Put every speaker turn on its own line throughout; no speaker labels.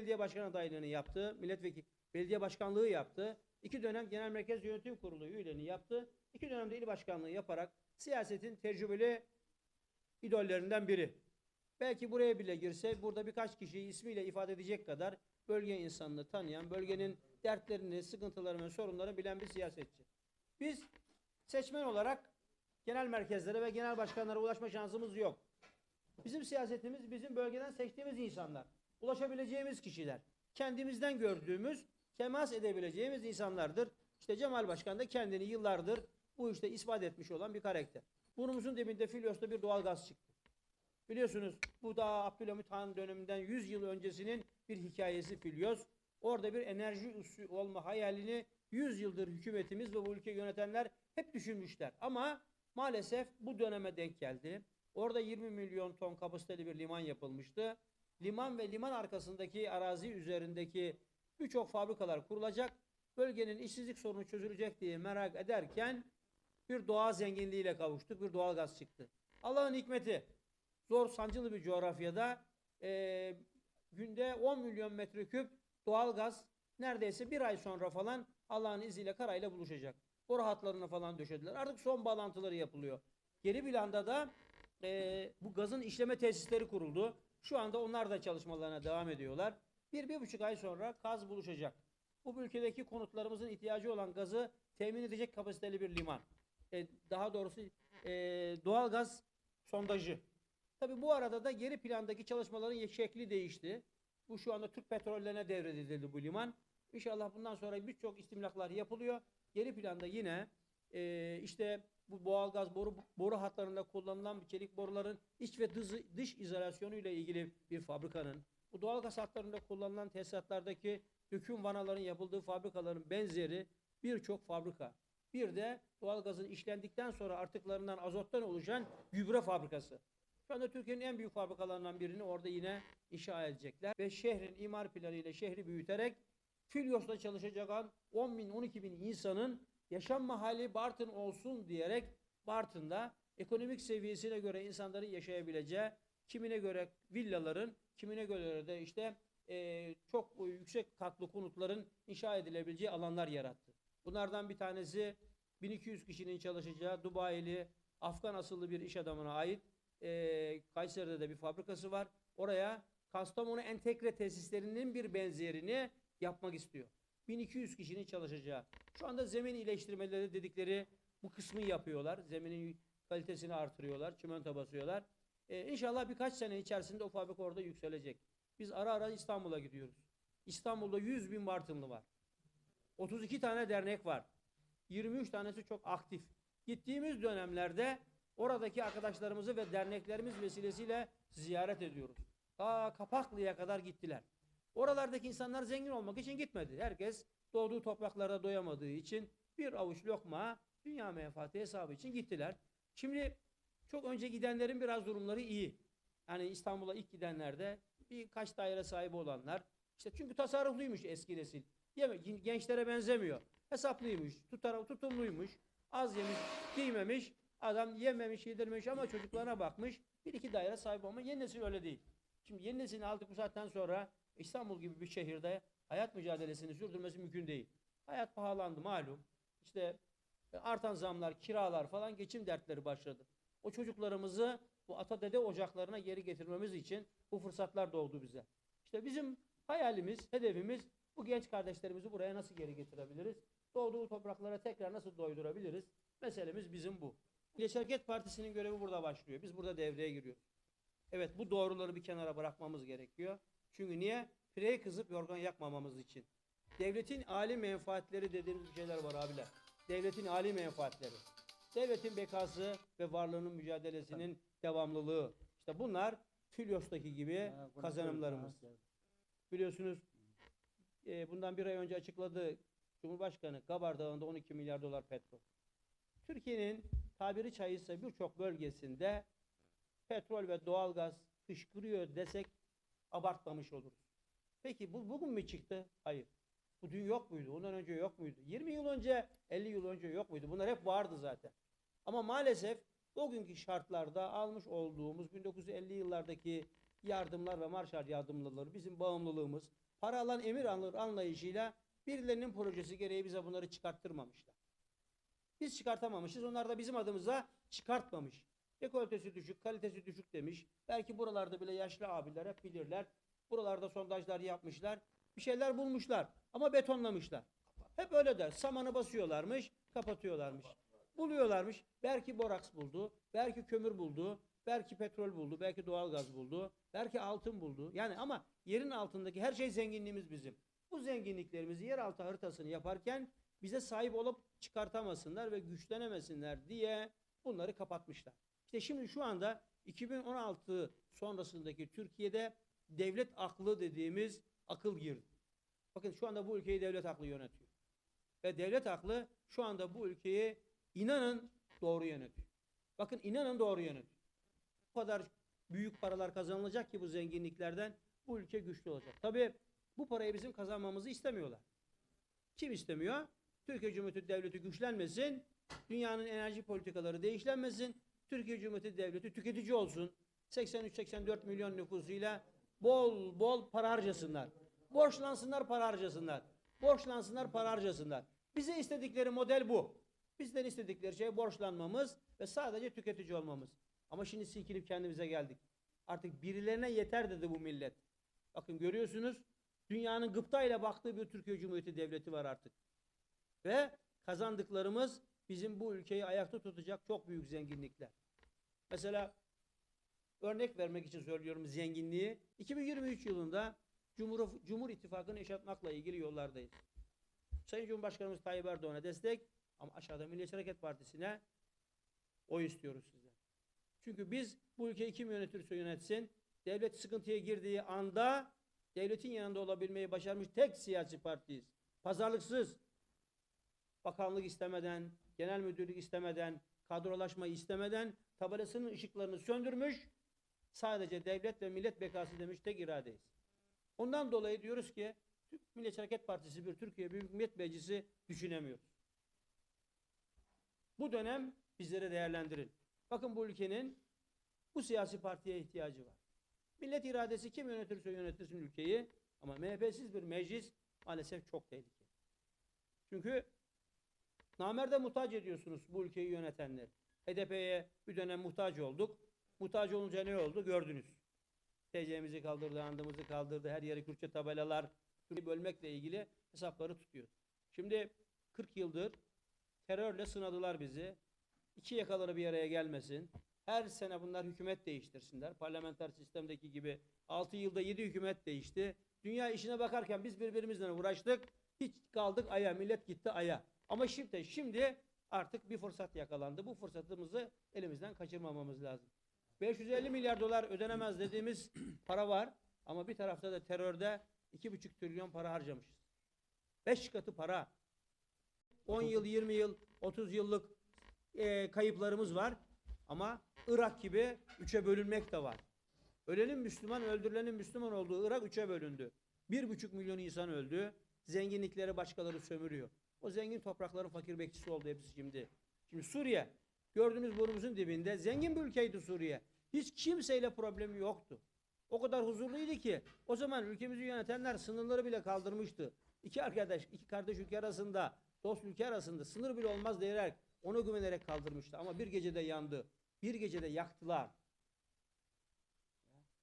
Belediye başkan adaylığını yaptı. Milletvekili belediye başkanlığı yaptı. İki dönem genel merkez yönetim kurulu üyeliğini yaptı. İki dönemde il başkanlığı yaparak siyasetin tecrübeli idollerinden biri. Belki buraya bile girse burada birkaç kişiyi ismiyle ifade edecek kadar bölge insanını tanıyan, bölgenin dertlerini, sıkıntılarını sorunlarını bilen bir siyasetçi. Biz seçmen olarak genel merkezlere ve genel başkanlara ulaşma şansımız yok. Bizim siyasetimiz bizim bölgeden seçtiğimiz insanlar. Ulaşabileceğimiz kişiler. Kendimizden gördüğümüz, temas edebileceğimiz insanlardır. İşte Cemal Başkan da kendini yıllardır bu işte ispat etmiş olan bir karakter. Burnumuzun dibinde Filyos'ta bir doğal gaz çıktı. Biliyorsunuz bu da Abdülhamit Han döneminden 100 yıl öncesinin bir hikayesi Filyos. Orada bir enerji üssü olma hayalini 100 yıldır hükümetimiz ve bu ülkeyi yönetenler hep düşünmüşler. Ama maalesef bu döneme denk geldi. Orada 20 milyon ton kapasiteli bir liman yapılmıştı. Liman ve liman arkasındaki arazi üzerindeki birçok fabrikalar kurulacak. Bölgenin işsizlik sorunu çözülecek diye merak ederken bir doğa zenginliğiyle kavuştuk. Bir doğal gaz çıktı. Allah'ın hikmeti. Zor sancılı bir coğrafyada eee, günde 10 milyon metreküp doğal gaz neredeyse bir ay sonra falan Allah'ın izniyle karayla buluşacak. Boru hatlarına falan döşediler. Artık son bağlantıları yapılıyor. Geri planda da eee, bu gazın işleme tesisleri kuruldu. Şu anda onlar da çalışmalarına devam ediyorlar. Bir, bir buçuk ay sonra gaz buluşacak. Bu ülkedeki konutlarımızın ihtiyacı olan gazı temin edecek kapasiteli bir liman. E, daha doğrusu e, doğal gaz sondajı. Tabi bu arada da geri plandaki çalışmaların şekli değişti. Bu şu anda Türk petrollerine devredildi bu liman. İnşallah bundan sonra birçok istimlaklar yapılıyor. Geri planda yine e, işte bu doğalgaz boru boru hatlarında kullanılan çelik boruların iç ve dış, dış izolasyonu ile ilgili bir fabrikanın, bu doğalgaz hatlarında kullanılan tesisatlardaki döküm vanaların yapıldığı fabrikaların benzeri birçok fabrika. Bir de doğalgazın işlendikten sonra artıklarından azottan oluşan gübre fabrikası. Şu anda Türkiye'nin en büyük fabrikalarından birini orada yine inşa edecekler. Ve şehrin imar planıyla şehri büyüterek Filyos'ta çalışacak olan 10 bin 12 bin insanın yaşam mahalli Bartın olsun diyerek Bartın'da ekonomik seviyesine göre insanların yaşayabileceği kimine göre villaların kimine göre de işte eee, çok yüksek katlı konutların inşa edilebileceği alanlar yarattı. Bunlardan bir tanesi 1200 kişinin çalışacağı Dubai'li Afgan asıllı bir iş adamına ait eee Kayseri'de de bir fabrikası var. Oraya Kastamonu entegre tesislerinin bir benzerini yapmak istiyor. 1200 kişinin çalışacağı. Şu anda zemin iyileştirmeleri dedikleri bu kısmı yapıyorlar. Zeminin kalitesini artırıyorlar. Çimento basıyorlar. Ee, inşallah birkaç sene içerisinde o fabrika orada yükselecek. Biz ara ara İstanbul'a gidiyoruz. İstanbul'da 100 bin Bartınlı var. 32 tane dernek var. 23 tanesi çok aktif. Gittiğimiz dönemlerde oradaki arkadaşlarımızı ve derneklerimiz vesilesiyle ziyaret ediyoruz. Ta Kapaklı'ya kadar gittiler. Oralardaki insanlar zengin olmak için gitmedi. Herkes doğduğu topraklarda doyamadığı için bir avuç lokma dünya menfaati hesabı için gittiler. Şimdi çok önce gidenlerin biraz durumları iyi. Yani İstanbul'a ilk gidenlerde birkaç daire sahibi olanlar. işte çünkü tasarrufluymuş eski nesil. Gençlere benzemiyor. Hesaplıymış, tutar, tutumluymuş. Az yemiş, giymemiş. Adam yememiş, yedirmemiş ama çocuklarına bakmış. Bir iki daire sahibi ama yeni nesil öyle değil. Şimdi yeni neslin aldık bu saatten sonra İstanbul gibi bir şehirde hayat mücadelesini sürdürmesi mümkün değil. Hayat pahalandı malum. İşte e, artan zamlar, kiralar falan geçim dertleri başladı. O çocuklarımızı bu ata dede ocaklarına geri getirmemiz için bu fırsatlar doğdu bize. İşte bizim hayalimiz, hedefimiz bu genç kardeşlerimizi buraya nasıl geri getirebiliriz? Doğduğu topraklara tekrar nasıl doydurabiliriz? Meselemiz bizim bu. Milliyetçi Hareket Partisi'nin görevi burada başlıyor. Biz burada devreye giriyoruz. Evet bu doğruları bir kenara bırakmamız gerekiyor. Çünkü niye? Pireye kızıp yorgan yakmamamız için. Devletin âli menfaatleri dediğimiz bir şeyler var abiler. Devletin âli menfaatleri. Devletin bekası ve varlığının mücadelesinin devamlılığı. İşte bunlar Filyos'taki gibi kazanımlarımız. Biliyorsunuz e, bundan bir ay önce açıkladı Cumhurbaşkanı Gabar Dağı'nda 12 milyar dolar petrol. Türkiye'nin tabiri caizse birçok bölgesinde petrol ve doğalgaz fışkırıyor desek abartmamış oluruz. Peki bu bugün mü çıktı? Hayır. Bu dün yok muydu? Ondan önce yok muydu? 20 yıl önce, 50 yıl önce yok muydu? Bunlar hep vardı zaten. Ama maalesef bugünkü şartlarda almış olduğumuz 1950 yıllardaki yardımlar ve marşal yardımları bizim bağımlılığımız para alan emir alır anlayışıyla birilerinin projesi gereği bize bunları çıkarttırmamışlar. Biz çıkartamamışız. Onlar da bizim adımıza çıkartmamış. Dekoltesi düşük, kalitesi düşük demiş. Belki buralarda bile yaşlı abiler hep bilirler. Buralarda sondajlar yapmışlar. Bir şeyler bulmuşlar. Ama betonlamışlar. Hep öyle der. Samanı basıyorlarmış, kapatıyorlarmış. Buluyorlarmış. Belki boraks buldu, belki kömür buldu, belki petrol buldu, belki doğalgaz buldu, belki altın buldu. Yani ama yerin altındaki her şey zenginliğimiz bizim. Bu zenginliklerimizi yeraltı haritasını yaparken bize sahip olup çıkartamasınlar ve güçlenemesinler diye bunları kapatmışlar. İşte şimdi şu anda 2016 sonrasındaki Türkiye'de devlet aklı dediğimiz akıl girdi. Bakın şu anda bu ülkeyi devlet aklı yönetiyor. Ve devlet aklı şu anda bu ülkeyi inanın doğru yönetiyor. Bakın inanın doğru yönetiyor. Bu kadar büyük paralar kazanılacak ki bu zenginliklerden bu ülke güçlü olacak. Tabii bu parayı bizim kazanmamızı istemiyorlar. Kim istemiyor? Türkiye Cumhuriyeti Devleti güçlenmesin, dünyanın enerji politikaları değişlenmesin, Türkiye Cumhuriyeti Devleti tüketici olsun. 83-84 milyon nüfusuyla bol bol para harcasınlar. Borçlansınlar, para harcasınlar. Borçlansınlar, para harcasınlar. Bize istedikleri model bu. Bizden istedikleri şey borçlanmamız ve sadece tüketici olmamız. Ama şimdi silkinip kendimize geldik. Artık birilerine yeter dedi bu millet. Bakın görüyorsunuz dünyanın gıptayla baktığı bir Türkiye Cumhuriyeti Devleti var artık. Ve kazandıklarımız bizim bu ülkeyi ayakta tutacak çok büyük zenginlikler. Mesela örnek vermek için söylüyorum zenginliği. 2023 yılında Cumhur, Cumhur İttifakı'nı yaşatmakla ilgili yollardayız. Sayın Cumhurbaşkanımız Tayyip Erdoğan'a destek ama aşağıda Milliyetçi Hareket Partisi'ne oy istiyoruz sizden. Çünkü biz bu ülkeyi kim yönetirse yönetsin, devlet sıkıntıya girdiği anda devletin yanında olabilmeyi başarmış tek siyasi partiyiz. Pazarlıksız, bakanlık istemeden, genel müdürlük istemeden, kadrolaşma istemeden tabelasının ışıklarını söndürmüş, sadece devlet ve millet bekası demiş tek iradeyiz. Ondan dolayı diyoruz ki Türk Milliyetçi Hareket Partisi bir Türkiye Büyük Millet Meclisi düşünemiyoruz. Bu dönem bizlere değerlendirin. Bakın bu ülkenin bu siyasi partiye ihtiyacı var. Millet iradesi kim yönetirse yönetirsin ülkeyi ama MHP'siz bir meclis maalesef çok tehlikeli. Çünkü namerde muhtaç ediyorsunuz bu ülkeyi yönetenler. HDP'ye bir dönem muhtaç olduk. Muhtaç olunca ne oldu gördünüz. TC'mizi kaldırdı, andımızı kaldırdı, her yeri Kürtçe tabelalar, bölmekle ilgili hesapları tutuyor. Şimdi 40 yıldır terörle sınadılar bizi. İki yakaları bir araya gelmesin. Her sene bunlar hükümet değiştirsinler. Parlamenter sistemdeki gibi 6 yılda 7 hükümet değişti. Dünya işine bakarken biz birbirimizle uğraştık. Hiç kaldık aya, millet gitti aya. Ama şimdi, şimdi artık bir fırsat yakalandı. Bu fırsatımızı elimizden kaçırmamamız lazım. 550 milyar dolar ödenemez dediğimiz para var. Ama bir tarafta da terörde 2,5 trilyon para harcamışız. 5 katı para. 10 yıl, 20 yıl, 30 yıllık e, kayıplarımız var. Ama Irak gibi üçe bölünmek de var. Ölenin Müslüman, öldürülenin Müslüman olduğu Irak üçe bölündü. Bir buçuk milyon insan öldü. Zenginlikleri başkaları sömürüyor. O zengin toprakların fakir bekçisi oldu hepsi şimdi. Şimdi Suriye, gördüğünüz burnumuzun dibinde zengin bir ülkeydi Suriye. Hiç kimseyle problemi yoktu. O kadar huzurluydu ki o zaman ülkemizi yönetenler sınırları bile kaldırmıştı. İki arkadaş, iki kardeş ülke arasında, dost ülke arasında sınır bile olmaz diyerek ona güvenerek kaldırmıştı. Ama bir gecede yandı. Bir gecede yaktılar.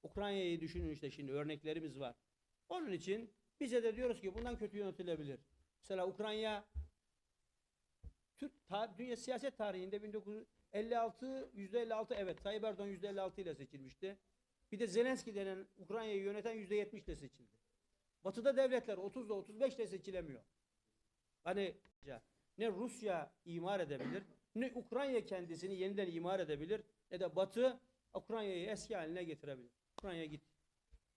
Ukrayna'yı düşünün işte şimdi örneklerimiz var. Onun için bize de diyoruz ki bundan kötü yönetilebilir. Mesela Ukrayna Türk ta- dünya siyaset tarihinde 1956 %56 evet Tayyip Erdoğan %56 ile seçilmişti. Bir de Zelenski denen Ukrayna'yı yöneten %70 ile seçildi. Batı'da devletler 30 ile 35 ile seçilemiyor. Hani ne Rusya imar edebilir, ne Ukrayna kendisini yeniden imar edebilir, ne de Batı Ukrayna'yı eski haline getirebilir. Ukrayna git.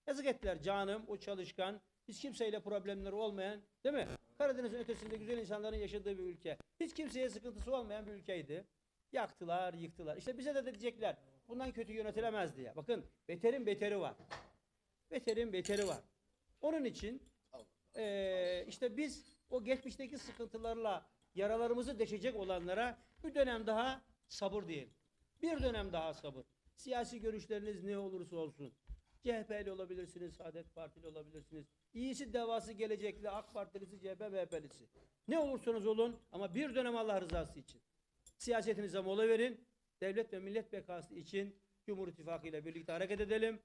Yazık ettiler canım, o çalışkan, hiç kimseyle problemleri olmayan, değil mi? Karadeniz'in ötesinde güzel insanların yaşadığı bir ülke. Hiç kimseye sıkıntısı olmayan bir ülkeydi. Yaktılar, yıktılar. İşte bize de diyecekler, bundan kötü yönetilemez diye. Bakın, beterin beteri var. Beterin beteri var. Onun için eee, işte biz o geçmişteki sıkıntılarla yaralarımızı deşecek olanlara bir dönem daha sabır diyelim. Bir dönem daha sabır. Siyasi görüşleriniz ne olursa olsun. CHP'li olabilirsiniz, Saadet Partili olabilirsiniz. İyisi devası gelecekli AK Partilisi, CHP, MHP'lisi. Ne olursanız olun ama bir dönem Allah rızası için. Siyasetinize mola verin. Devlet ve millet bekası için Cumhur İttifakı ile birlikte hareket edelim.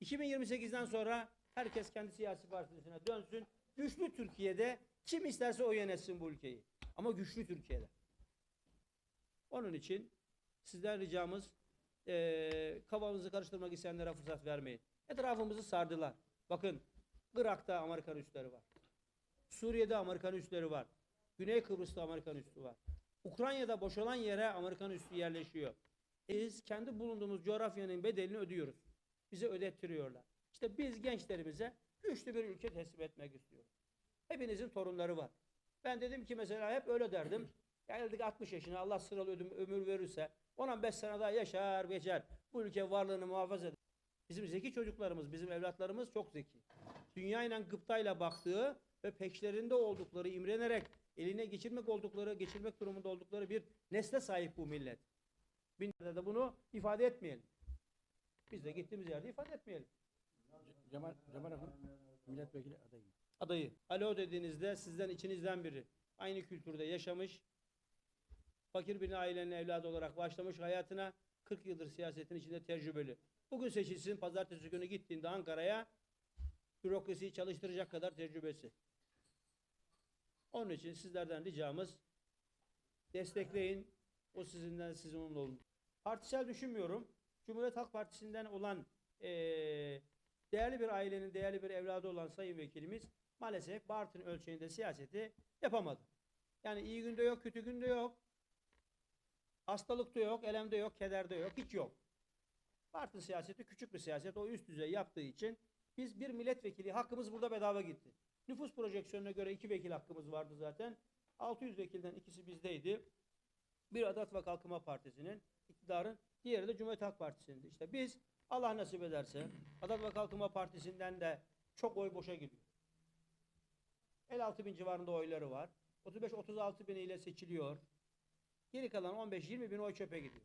2028'den sonra herkes kendi siyasi partisine dönsün. Güçlü Türkiye'de kim isterse o yönetsin bu ülkeyi. Ama güçlü Türkiye'de. Onun için sizden ricamız eee kafamızı karıştırmak isteyenlere fırsat vermeyin. Etrafımızı sardılar. Bakın Irak'ta Amerikan üsleri var. Suriye'de Amerikan üsleri var. Güney Kıbrıs'ta Amerikan üssü var. Ukrayna'da boşalan yere Amerikan üssü yerleşiyor. Biz kendi bulunduğumuz coğrafyanın bedelini ödüyoruz. Bize ödettiriyorlar. İşte biz gençlerimize güçlü bir ülke teslim etmek istiyoruz. Hepinizin torunları var. Ben dedim ki mesela hep öyle derdim. Geldik 60 yaşına Allah sıralı ödüm, ömür verirse 10-15 sene daha yaşar geçer. Bu ülke varlığını muhafaza eder. Bizim zeki çocuklarımız, bizim evlatlarımız çok zeki. Dünyayla gıptayla baktığı ve peşlerinde oldukları, imrenerek eline geçirmek oldukları, geçirmek durumunda oldukları bir nesle sahip bu millet. Binlerde de bunu ifade etmeyelim. Biz de gittiğimiz yerde ifade etmeyelim.
Cemal, Cemal Akın milletvekili adayım.
adayı. Alo dediğinizde sizden içinizden biri. Aynı kültürde yaşamış, fakir bir ailenin evladı olarak başlamış hayatına 40 yıldır siyasetin içinde tecrübeli. Bugün seçilsin, pazartesi günü gittiğinde Ankara'ya bürokrasiyi çalıştıracak kadar tecrübesi. Onun için sizlerden ricamız destekleyin. O sizinden sizin onun olun. Partisel düşünmüyorum. Cumhuriyet Halk Partisi'nden olan eee, değerli bir ailenin değerli bir evladı olan sayın vekilimiz maalesef Bartın ölçeğinde siyaseti yapamadı. Yani iyi günde yok, kötü günde yok. Hastalıkta yok, elemde yok, kederde yok, hiç yok. Bartın siyaseti küçük bir siyaset. O üst düzey yaptığı için biz bir milletvekili hakkımız burada bedava gitti. Nüfus projeksiyonuna göre iki vekil hakkımız vardı zaten. 600 vekilden ikisi bizdeydi. Bir Adalet ve Kalkınma Partisi'nin iktidarın, diğeri de Cumhuriyet Halk Partisi'nin. İşte biz Allah nasip ederse Adalet ve Kalkınma Partisi'nden de çok oy boşa gidiyor. 56 bin civarında oyları var. 35-36 bin ile seçiliyor. Geri kalan 15-20 bin oy çöpe gidiyor.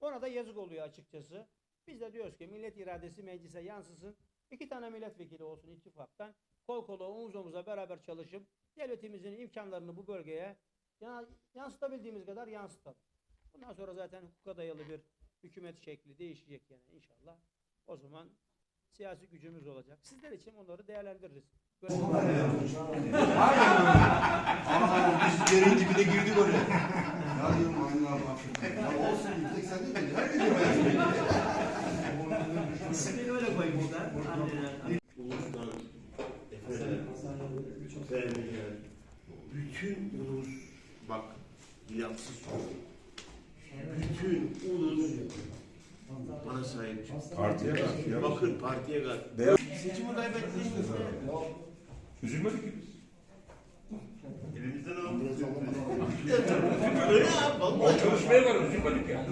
Ona da yazık oluyor açıkçası. Biz de diyoruz ki millet iradesi meclise yansısın. İki tane milletvekili olsun ittifaktan. Kol kola omuz omuza beraber çalışıp devletimizin imkanlarını bu bölgeye ya- yansıtabildiğimiz kadar yansıtalım. Bundan sonra zaten hukuka dayalı bir hükümet şekli değişecek yani inşallah. O zaman siyasi gücümüz olacak. Sizler için onları değerlendiririz. Böyle
Ama biz yerin dibine girdik oraya. Ya diyorum aynı abi affedin. Ya olsun bir tek sen değil mi? Herkes yapar.
İsmini öyle koy burada.
Ulus'tan efendim, sevgiler, bütün ulus, bak söylüyorum. Bütün ulus bana sahip çıktı.
Partiye karşı.
Bakın partiye karşı. Seçimi kaybettiniz.
Üzülmedik ki biz.
Elimizden aldınız. Öyle ya vallahi.
Çalışmaya var üzülmedik ya.